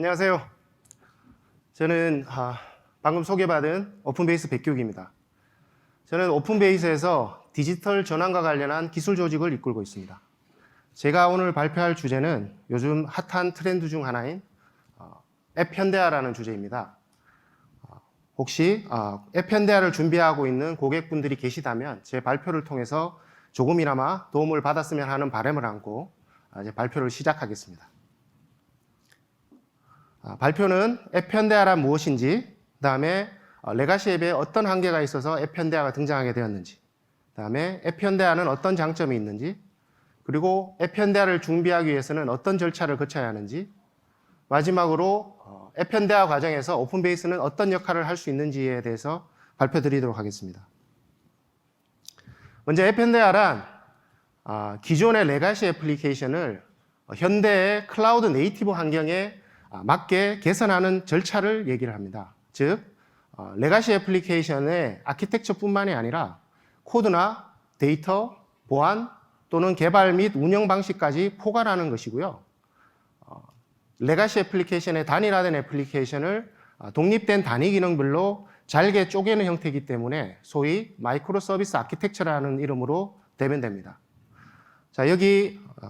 안녕하세요. 저는 아, 방금 소개받은 오픈베이스 백교기입니다. 저는 오픈베이스에서 디지털 전환과 관련한 기술 조직을 이끌고 있습니다. 제가 오늘 발표할 주제는 요즘 핫한 트렌드 중 하나인 어, 앱 현대화라는 주제입니다. 어, 혹시 어, 앱 현대화를 준비하고 있는 고객분들이 계시다면 제 발표를 통해서 조금이나마 도움을 받았으면 하는 바람을 안고 아, 이제 발표를 시작하겠습니다. 아, 발표는 앱 현대화란 무엇인지, 그 다음에 레가시 앱에 어떤 한계가 있어서 앱 현대화가 등장하게 되었는지, 그 다음에 앱 현대화는 어떤 장점이 있는지, 그리고 앱 현대화를 준비하기 위해서는 어떤 절차를 거쳐야 하는지, 마지막으로 어, 앱 현대화 과정에서 오픈베이스는 어떤 역할을 할 수 있는지에 대해서 발표드리도록 하겠습니다. 먼저 앱 현대화란 아, 기존의 레가시 애플리케이션을 현대의 클라우드 네이티브 환경에 아, 맞게 개선하는 절차를 얘기를 합니다. 즉, 어, 레가시 애플리케이션의 아키텍처뿐만이 아니라 코드나 데이터, 보안 또는 개발 및 운영 방식까지 포괄하는 것이고요. 어, 레가시 애플리케이션의 단일화된 애플리케이션을 아, 독립된 단위 기능별로 잘게 쪼개는 형태이기 때문에 소위 마이크로 서비스 아키텍처라는 이름으로 대변됩니다. 자, 여기 어,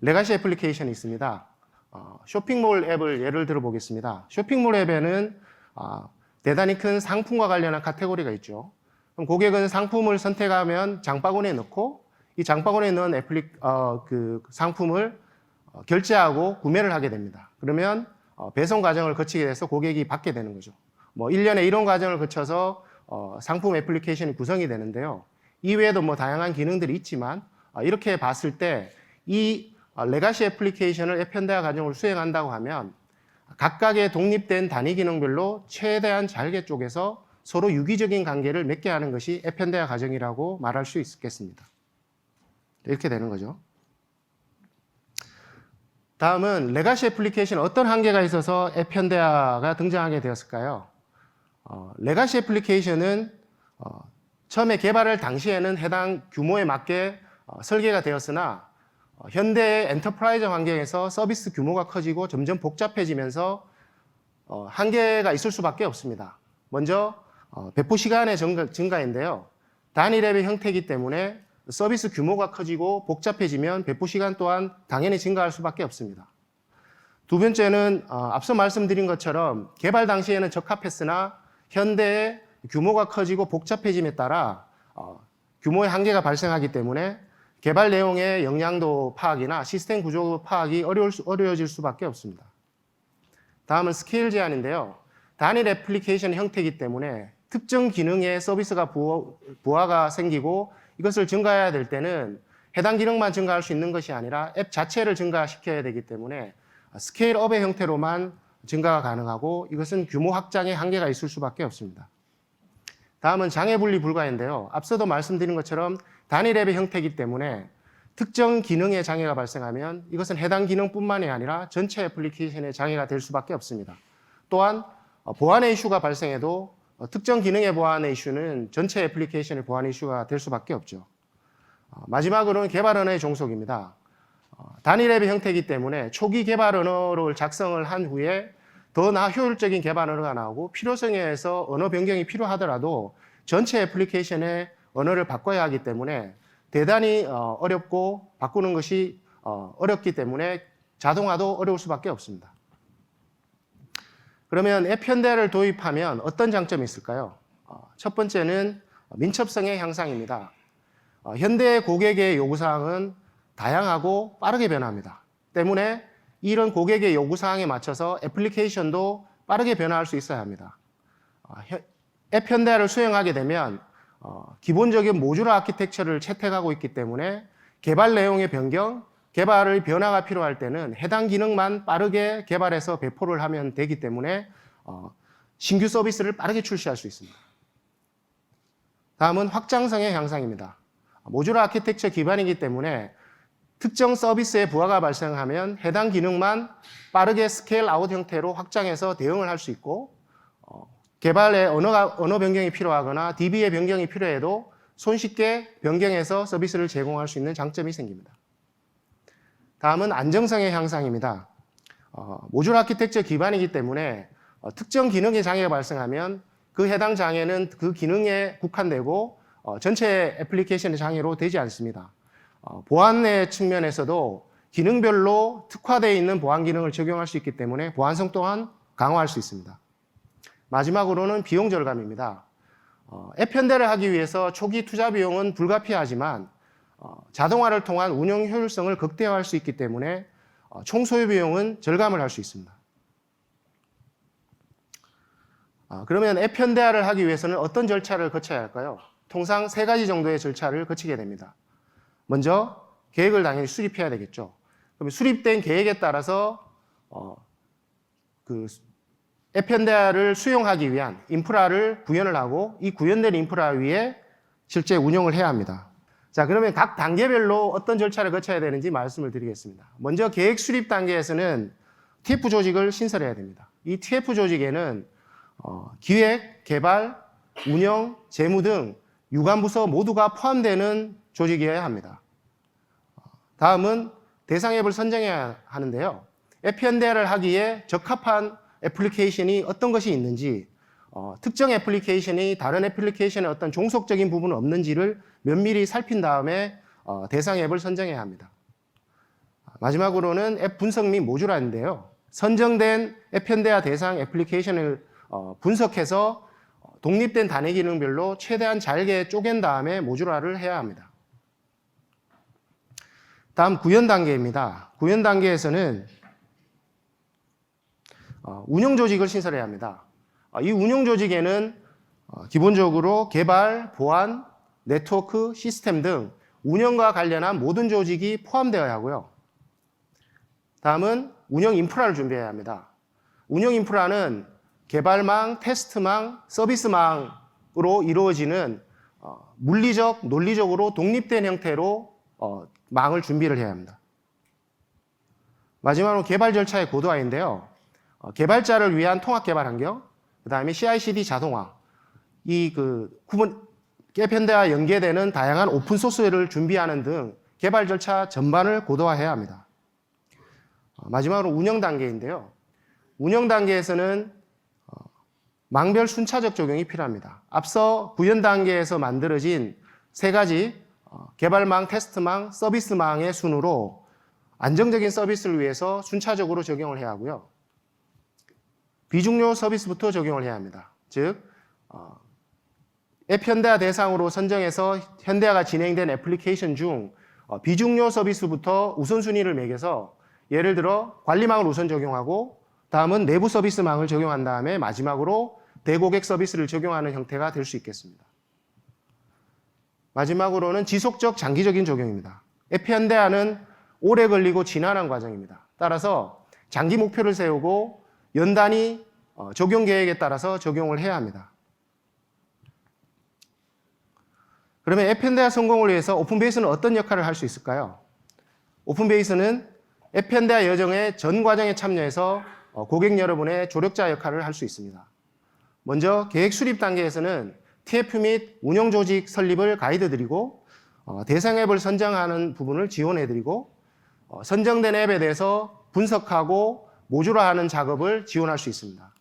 레가시 애플리케이션이 있습니다. 어, 쇼핑몰 앱을 예를 들어 보겠습니다. 쇼핑몰 앱에는 아, 대단히 큰 상품과 관련한 카테고리가 있죠. 그럼 고객은 상품을 선택하면 장바구니에 넣고 이 장바구니에 넣은 애플리, 어, 그 상품을 어, 결제하고 구매를 하게 됩니다. 그러면 어, 배송 과정을 거치게 돼서 고객이 받게 되는 거죠. 뭐 1년에 이런 과정을 거쳐서 어, 상품 애플리케이션이 구성이 되는데요. 이외에도 뭐 다양한 기능들이 있지만 어, 이렇게 봤을 때이 어, 레가시 애플리케이션을 앱 현대화 과정을 수행한다고 하면 각각의 독립된 단위 기능별로 최대한 잘게 쪼개서 서로 유기적인 관계를 맺게 하는 것이 앱 현대화 과정이라고 말할 수 있겠습니다. 이렇게 되는 거죠. 다음은 레가시 애플리케이션 어떤 한계가 있어서 앱 현대화가 등장하게 되었을까요? 어, 레가시 애플리케이션은 어, 처음에 개발할 당시에는 해당 규모에 맞게 어, 설계가 되었으나 어, 현대의 엔터프라이즈 환경에서 서비스 규모가 커지고 점점 복잡해지면서 어, 한계가 있을 수밖에 없습니다. 먼저 어, 배포 시간의 증가, 증가인데요. 단일 앱의 형태이기 때문에 서비스 규모가 커지고 복잡해지면 배포 시간 또한 당연히 증가할 수밖에 없습니다. 두 번째는 어, 앞서 말씀드린 것처럼 개발 당시에는 적합했으나 현대의 규모가 커지고 복잡해짐에 따라 어, 규모의 한계가 발생하기 때문에 개발 내용의 영향도 파악이나 시스템 구조 파악이 어려울 수, 어려워질 수밖에 없습니다. 다음은 스케일 제한인데요. 단일 애플리케이션 형태이기 때문에 특정 기능의 서비스가 부하, 가 생기고 이것을 증가해야 될 때는 해당 기능만 증가할 수 있는 것이 아니라 앱 자체를 증가시켜야 되기 때문에 스케일업의 형태로만 증가가 가능하고 이것은 규모 확장에 한계가 있을 수밖에 없습니다. 다음은 장애 분리 불가인데요. 앞서도 말씀드린 것처럼 단일 앱의 형태이기 때문에 특정 기능에 장애가 발생하면 이것은 해당 기능뿐만이 아니라 전체 애플리케이션에 장애가 될 수밖에 없습니다. 또한 어, 보안의 이슈가 발생해도 어, 특정 기능의 보안의 이슈는 전체 애플리케이션의 보안 이슈가 될 수밖에 없죠. 어, 마지막으로는 개발 언어의 종속입니다. 단일 앱의 형태이기 때문에 초기 개발 언어를 작성을 한 후에 더 나아 효율적인 개발 언어가 나오고 필요성에 의해서 언어 변경이 필요하더라도 전체 애플리케이션의 언어를 바꿔야 하기 때문에 대단히 어, 어렵고 바꾸는 것이 어, 어렵기 때문에 자동화도 어려울 수밖에 없습니다. 그러면 앱 현대를 도입하면 어떤 장점이 있을까요? 어, 첫 번째는 민첩성의 향상입니다. 현대 고객의 요구사항은 다양하고 빠르게 변합니다. 때문에 이런 고객의 요구사항에 맞춰서 애플리케이션도 빠르게 변화할 수 있어야 합니다. 앱 현대화를 수행하게 되면 어, 기본적인 모듈 아키텍처를 채택하고 있기 때문에 개발 내용의 변경, 개발의 변화가 필요할 때는 해당 기능만 빠르게 개발해서 배포를 하면 되기 때문에 어, 신규 서비스를 빠르게 출시할 수 있습니다. 다음은 확장성의 향상입니다. 모듈 아키텍처 기반이기 때문에 특정 서비스의 부하가 발생하면 해당 기능만 빠르게 스케일 아웃 형태로 확장해서 대응을 할 수 있고 개발에 언어가, 언어 변경이 필요하거나 DB의 변경이 필요해도 손쉽게 변경해서 서비스를 제공할 수 있는 장점이 생깁니다. 다음은 안정성의 향상입니다. 어, 모듈 아키텍처 기반이기 때문에 어, 특정 기능의 장애가 발생하면 그 해당 장애는 그 기능에 국한되고 어, 전체 애플리케이션의 장애로 되지 않습니다. 어, 보안의 측면에서도 기능별로 특화되어 있는 보안 기능을 적용할 수 있기 때문에 보안성 또한 강화할 수 있습니다. 마지막으로는 비용 절감입니다. 어, 앱 현대를 하기 위해서 초기 투자 비용은 불가피하지만 어, 자동화를 통한 운영 효율성을 극대화할 수 있기 때문에 어, 총 소요 비용은 절감을 할 수 있습니다. 아, 그러면 앱 현대화를 하기 위해서는 어떤 절차를 거쳐야 할까요? 통상 세 가지 정도의 절차를 거치게 됩니다. 먼저 계획을 당연히 수립해야 되겠죠. 그럼 수립된 계획에 따라서 어, 그앱 현대화를 수용하기 위한 인프라를 구현을 하고 이 구현된 인프라 위에 실제 운영을 해야 합니다. 자, 그러면 각 단계별로 어떤 절차를 거쳐야 되는지 말씀을 드리겠습니다. 먼저 계획 수립 단계에서는 TF 조직을 신설해야 됩니다. 이 TF 조직에는 어, 기획, 개발, 운영, 재무 등 유관 부서 모두가 포함되는 조직이어야 합니다. 어, 다음은 대상 앱을 선정해야 하는데요. 앱 현대화를 하기에 적합한 애플리케이션이 어떤 것이 있는지, 어, 특정 애플리케이션이 다른 애플리케이션의 어떤 종속적인 부분은 없는지를 면밀히 살핀 다음에 어, 대상 앱을 선정해야 합니다. 마지막으로는 앱 분석 및 모듈화인데요. 선정된 앱 현대화 대상 애플리케이션을 어, 분석해서 독립된 단위 기능별로 최대한 잘게 쪼갠 다음에 모듈화를 해야 합니다. 다음 구현 단계입니다. 구현 단계에서는 어, 운영 조직을 신설해야 합니다. 어, 이 운영 조직에는 어, 기본적으로 개발, 보안, 네트워크, 시스템 등 운영과 관련한 모든 조직이 포함되어야 하고요. 다음은 운영 인프라를 준비해야 합니다. 운영 인프라는 개발망, 테스트망, 서비스망으로 이루어지는 물리적, 논리적으로 독립된 형태로 망을 준비를 해야 합니다. 마지막으로 개발 절차의 고도화인데요. 어, 개발자를 위한 통합 개발 환경, 그 다음에 CI/CD 자동화, 이 그 구분 앱 현대와 연계되는 다양한 오픈 소스를 준비하는 등 개발 절차 전반을 고도화해야 합니다. 어, 마지막으로 운영 단계인데요. 운영 단계에서는 어, 망별 순차적 적용이 필요합니다. 앞서 구현 단계에서 만들어진 세 가지 개발망, 테스트망, 서비스망의 순으로 안정적인 서비스를 위해서 순차적으로 적용을 해야 하고요. 비중료 서비스부터 적용을 해야 합니다. 즉, 어, 앱 현대화 대상으로 선정해서 현대화가 진행된 애플리케이션 중 어, 비중료 서비스부터 우선순위를 매겨서 예를 들어 관리망을 우선 적용하고 다음은 내부 서비스망을 적용한 다음에 마지막으로 대고객 서비스를 적용하는 형태가 될 수 있겠습니다. 마지막으로는 지속적 장기적인 적용입니다. 앱 현대화는 오래 걸리고 지난한 과정입니다. 따라서 장기 목표를 세우고 연단위 어, 적용 계획에 따라서 적용을 해야 합니다. 그러면 앱현대화 성공을 위해서 오픈베이스는 어떤 역할을 할 수 있을까요? 오픈베이스는 앱현대화 여정의 전 과정에 참여해서 어, 고객 여러분의 조력자 역할을 할 수 있습니다. 먼저 계획 수립 단계에서는 TF 및 운영 조직 설립을 가이드 드리고 어, 대상 앱을 선정하는 부분을 지원해 드리고 선정된 앱에 대해서 분석하고 모듈화하는 작업을 지원할 수 있습니다.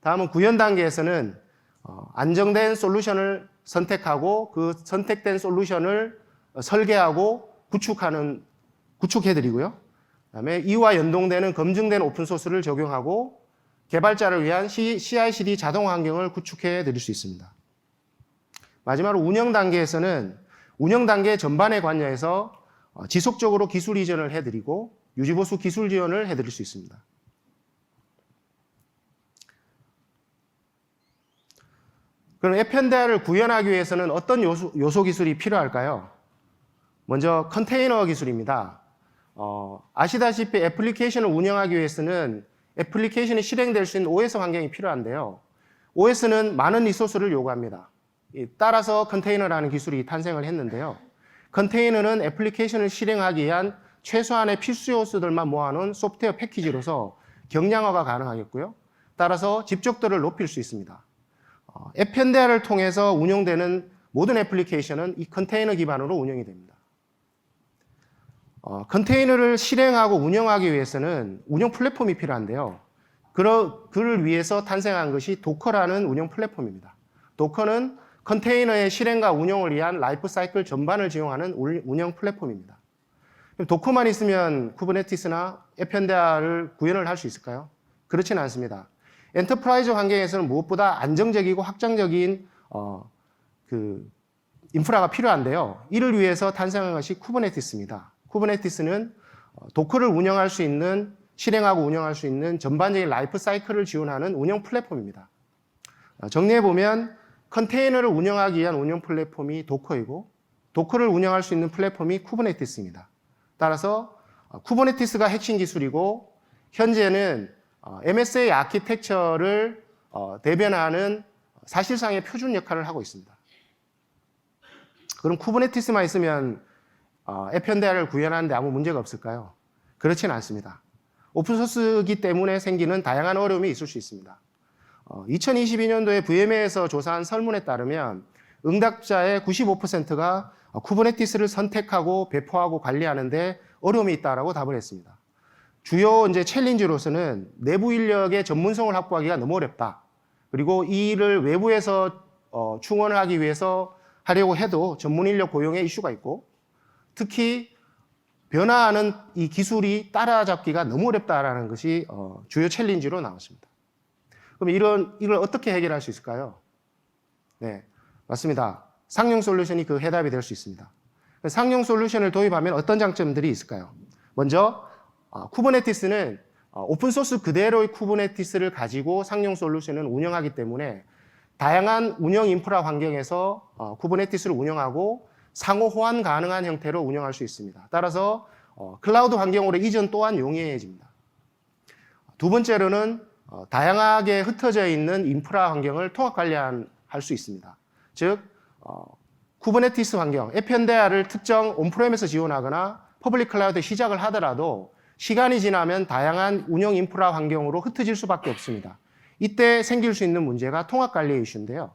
다음은 구현 단계에서는 어, 안정된 솔루션을 선택하고 그 선택된 솔루션을 설계하고 구축하는 구축해 드리고요. 그다음에 이와 연동되는 검증된 오픈 소스를 적용하고 개발자를 위한 CI/CD 자동 환경을 구축해 드릴 수 있습니다. 마지막으로 운영 단계에서는 운영 단계 전반에 관여해서 어, 지속적으로 기술 이전을 해드리고 유지보수 기술 지원을 해드릴 수 있습니다. 그럼 에펜다를 구현하기 위해서는 어떤 요소, 요소, 기술이 필요할까요? 먼저 컨테이너 기술입니다. 어, 아시다시피 애플리케이션을 운영하기 위해서는 애플리케이션이 실행될 수 있는 OS 환경이 필요한데요. OS는 많은 리소스를 요구합니다. 따라서 컨테이너라는 기술이 탄생을 했는데요. 컨테이너는 애플리케이션을 실행하기 위한 최소한의 필수 요소들만 모아놓은 소프트웨어 패키지로서 경량화가 가능하겠고요. 따라서 집적도를 높일 수 있습니다. 어, 앱 현대화를 통해서 운영되는 모든 애플리케이션은 이 컨테이너 기반으로 운영이 됩니다. 어, 컨테이너를 실행하고 운영하기 위해서는 운영 플랫폼이 필요한데요. 그러, 그를 위해서 탄생한 것이 도커라는 운영 플랫폼입니다. 도커는 컨테이너의 실행과 운영을 위한 라이프 사이클 전반을 지용하는 울- 운영 플랫폼입니다. 도커만 있으면 쿠버네티스나 에편데아를 구현을 할 수 있을까요? 그렇지는 않습니다. 엔터프라이즈 환경에서는 무엇보다 안정적이고 확장적인 어, 그 인프라가 필요한데요. 이를 위해서 탄생한 것이 쿠버네티스입니다. 쿠버네티스는 어, 도커를 운영할 수 있는 실행하고 운영할 수 있는 전반적인 라이프 사이클을 지원하는 운영 플랫폼입니다. 어, 정리해 보면 컨테이너를 운영하기 위한 운영 플랫폼이 도커이고 도커를 운영할 수 있는 플랫폼이 쿠버네티스입니다. 따라서 어, 쿠버네티스가 핵심 기술이고 현재는 어, MSA 아키텍처를 어, 대변하는 사실상의 표준 역할을 하고 있습니다. 그럼 쿠버네티스만 있으면 어, 에편데아를 구현하는데 아무 문제가 없을까요? 그렇지는 않습니다. 오픈소스이기 때문에 생기는 다양한 어려움이 있을 수 있습니다. 어, 2022년도에 VMA에서 조사한 설문에 따르면 응답자의 95%가 쿠버네티스를 선택하고 배포하고 관리하는데 어려움이 있다라고 답을 했습니다. 주요 이제 챌린지로서는 내부 인력의 전문성을 확보하기가 너무 어렵다. 그리고 이 일을 외부에서 어, 충원을 하기 위해서 하려고 해도 전문 인력 고용의 이슈가 있고 특히 변화하는 이 기술이 따라잡기가 너무 어렵다라는 것이 어, 주요 챌린지로 나왔습니다. 그럼 이런 이걸 어떻게 해결할 수 있을까요? 네, 맞습니다. 상용 솔루션이 그 해답이 될 수 있습니다. 상용 솔루션을 도입하면 어떤 장점들이 있을까요? 먼저 아, 쿠버네티스는 어, 오픈 소스 그대로의 쿠버네티스를 가지고 상용 솔루션을 운영하기 때문에 다양한 운영 인프라 환경에서 어, 쿠버네티스를 운영하고 상호 호환 가능한 형태로 운영할 수 있습니다. 따라서 어, 클라우드 환경으로 이전 또한 용이해집니다. 두 번째로는 어, 다양하게 흩어져 있는 인프라 환경을 통합 관리할 수 있습니다. 즉 어, 쿠버네티스 환경, 에편데아를 특정 온프레임에서 지원하거나 퍼블릭 클라우드에 시작을 하더라도 시간이 지나면 다양한 운영 인프라 환경으로 흩어질 수밖에 없습니다. 이때 생길 수 있는 문제가 통합 관리 이슈인데요.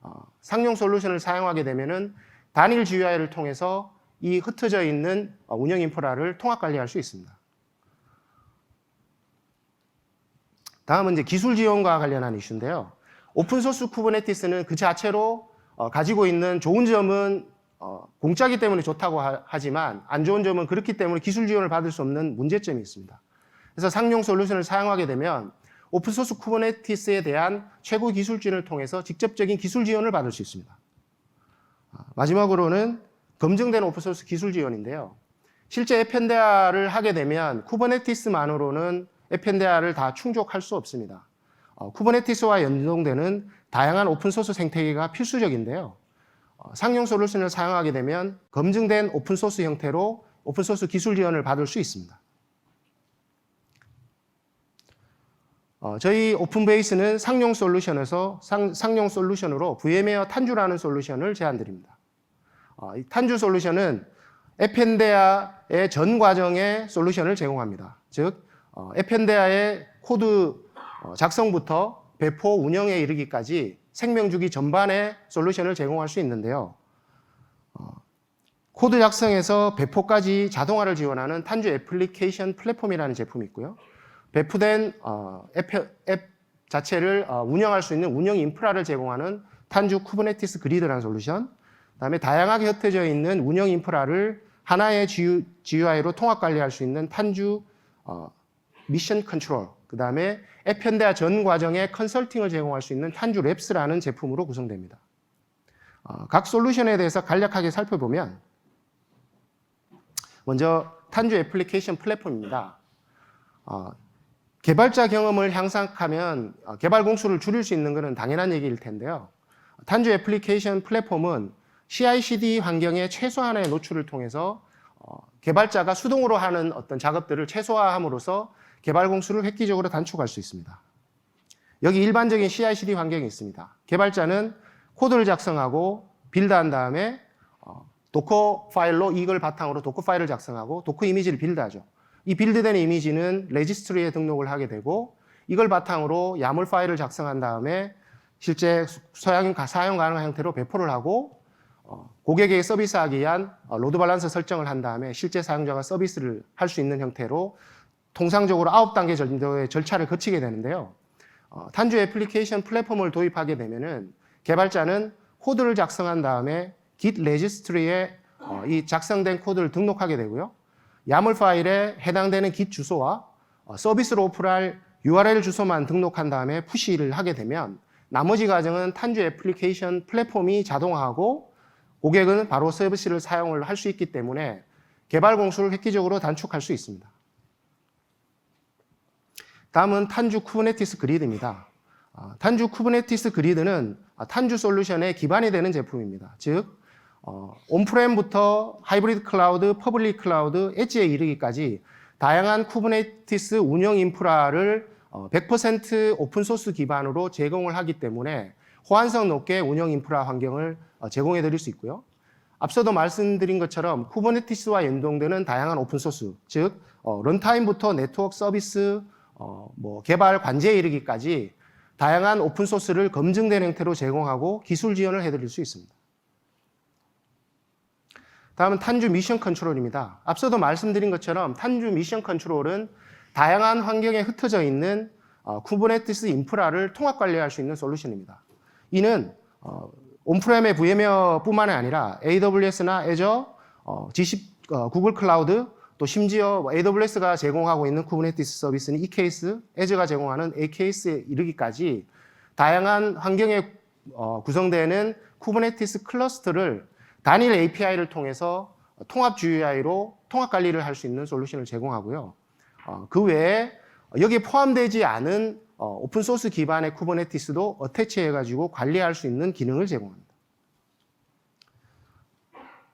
어, 상용 솔루션을 사용하게 되면은 단일 GUI를 통해서 이 흩어져 있는 어, 운영 인프라를 통합 관리할 수 있습니다. 다음은 이제 기술 지원과 관련한 이슈인데요. 오픈 소스 쿠버네티스는 그 자체로 어, 가지고 있는 좋은 점은 어, 공짜기 때문에 좋다고 하, 지만 안 좋은 점은 그렇기 때문에 기술 지원을 받을 수 없는 문제점이 있습니다. 그래서 상용 솔루션을 사용하게 되면 오픈 소스 쿠버네티스에 대한 최고 기술진을 통해서 직접적인 기술 지원을 받을 수 있습니다. 아, 마지막으로는 검증된 오픈 소스 기술 지원인데요. 실제 에펜데아를 하게 되면 쿠버네티스만으로는 에펜데아를 다 충족할 수 없습니다. 어, 쿠버네티스와 연동되는 다양한 오픈소스 생태계가 필수적인데요. 어, 상용 솔루션을 사용하게 되면 검증된 오픈소스 형태로 오픈소스 기술 지원을 받을 수 있습니다. 어, 저희 오픈베이스는 상용 솔루션에서 상, 상용 솔루션으로 VM웨어 탄주라는 솔루션을 제안드립니다. 어, 이 탄주 솔루션은 에펜데아의 전 과정의 솔루션을 제공합니다. 즉, 어, 에펜데아의 코드 어, 작성부터 배포 운영에 이르기까지 생명주기 전반의 솔루션을 제공할 수 있는데요. 어, 코드 작성에서 배포까지 자동화를 지원하는 탄주 애플리케이션 플랫폼이라는 제품이 있고요. 배포된 어, 앱, 앱 자체를 어, 운영할 수 있는 운영 인프라를 제공하는 탄주 쿠버네티스 그리드라는 솔루션, 그다음에 다양하게 흩어져 있는 운영 인프라를 하나의 GUI로 통합 관리할 수 있는 탄주 어, 미션 컨트롤, 그다음에 앱 현대화 전 과정에 컨설팅을 제공할 수 있는 탄주 랩스라는 제품으로 구성됩니다. 어, 각 솔루션에 대해서 간략하게 살펴보면 먼저 탄주 애플리케이션 플랫폼입니다. 어, 개발자 경험을 향상하면 어, 개발 공수를 줄일 수 있는 것은 당연한 얘기일 텐데요. 탄주 애플리케이션 플랫폼은 CI/CD 환경의 최소한의 노출을 통해서 어, 개발자가 수동으로 하는 어떤 작업들을 최소화함으로써 개발 공수를 획기적으로 단축할 수 있습니다. 여기 일반적인 CI/CD 환경이 있습니다. 개발자는 코드를 작성하고 빌드한 다음에 어, 도커 파일로 이걸 바탕으로 도커 파일을 작성하고 도커 이미지를 빌드하죠. 이 빌드된 이미지는 레지스트리에 등록을 하게 되고 이걸 바탕으로 야물 파일을 작성한 다음에 실제 사용, 사용 가능한 형태로 배포를 하고 어, 고객에게 서비스하기 위한 어, 로드 밸런스 설정을 한 다음에 실제 사용자가 서비스를 할 수 있는 형태로 통상적으로 9단계 정도의 절차를 거치게 되는데요. 어, 탄주 애플리케이션 플랫폼을 도입하게 되면은 개발자는 코드를 작성한 다음에 Git 레지스트리에 어, 이 작성된 코드를 등록하게 되고요. 야물 파일에 해당되는 Git 주소와 어, 서비스로 오픈할 URL 주소만 등록한 다음에 푸시를 하게 되면 나머지 과정은 탄주 애플리케이션 플랫폼이 자동화하고 고객은 바로 서비스를 사용을 할 수 있기 때문에 개발 공수를 획기적으로 단축할 수 있습니다. 다음은 탄주 쿠버네티스 그리드입니다. 아, 탄주 쿠버네티스 그리드는 아, 탄주 솔루션의 기반이 되는 제품입니다. 즉, 어, 온프렘부터 하이브리드 클라우드, 퍼블릭 클라우드, 엣지에 이르기까지 다양한 쿠버네티스 운영 인프라를 어, 100% 오픈소스 기반으로 제공을 하기 때문에 호환성 높게 운영 인프라 환경을 어, 제공해 드릴 수 있고요. 앞서도 말씀드린 것처럼 쿠버네티스와 연동되는 다양한 오픈소스, 즉 어, 런타임부터 네트워크 서비스, 어, 뭐 개발 관제에 이르기까지 다양한 오픈소스를 검증된 형태로 제공하고 기술 지원을 해드릴 수 있습니다. 다음은 탄주 미션 컨트롤입니다. 앞서도 말씀드린 것처럼 탄주 미션 컨트롤은 다양한 환경에 흩어져 있는 어, 쿠버네티스 인프라를 통합 관리할 수 있는 솔루션입니다. 이는 어, 온프렘의 VMware뿐만 아니라 AWS나 Azure, 어, G10, 어, 구글 클라우드, 또 심지어 뭐 AWS가 제공하고 있는 쿠버네티스 서비스는 EKS, Azure가 제공하는 AKS에 이르기까지 다양한 환경에 어, 구성되는 쿠버네티스 클러스터를 단일 API를 통해서 통합 GUI로 통합 관리를 할 수 있는 솔루션을 제공하고요. 어, 그 외에 여기에 포함되지 않은 어, 오픈 소스 기반의 쿠버네티스도 어태치해가지고 관리할 수 있는 기능을 제공합니다.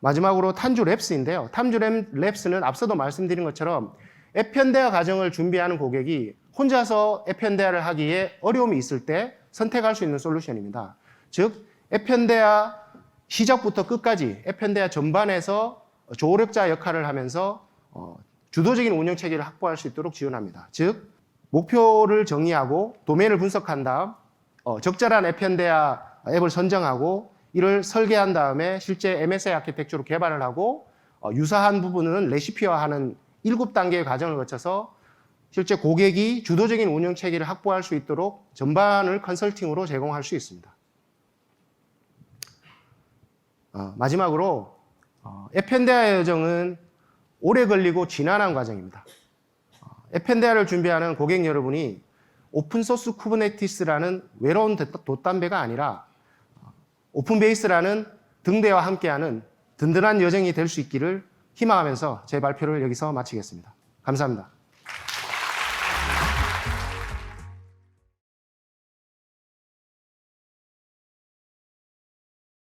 마지막으로 탄주 랩스인데요. 탄주 랩스는 앞서도 말씀드린 것처럼 앱현대화 과정을 준비하는 고객이 혼자서 앱현대화를 하기에 어려움이 있을 때 선택할 수 있는 솔루션입니다. 즉, 앱현대화 시작부터 끝까지 앱현대화 전반에서 조력자 역할을 하면서 어, 주도적인 운영 체계를 확보할 수 있도록 지원합니다. 즉, 목표를 정의하고 도메인을 분석한 다음 어, 적절한 앱현대화 앱을 선정하고 이를 설계한 다음에 실제 MSI 아키텍처로 개발을 하고 어, 유사한 부분은 레시피화하는 7단계의 과정을 거쳐서 실제 고객이 주도적인 운영 체계를 확보할 수 있도록 전반을 컨설팅으로 제공할 수 있습니다. 어, 마지막으로 어, 앱현대화 여정은 오래 걸리고 지난한 과정입니다. 어, 앱현대화를 준비하는 고객 여러분이 오픈소스 쿠버네티스라는 외로운 돛담배가 아니라 오픈베이스라는 등대와 함께하는 든든한 여정이 될 수 있기를 희망하면서 제 발표를 여기서 마치겠습니다. 감사합니다.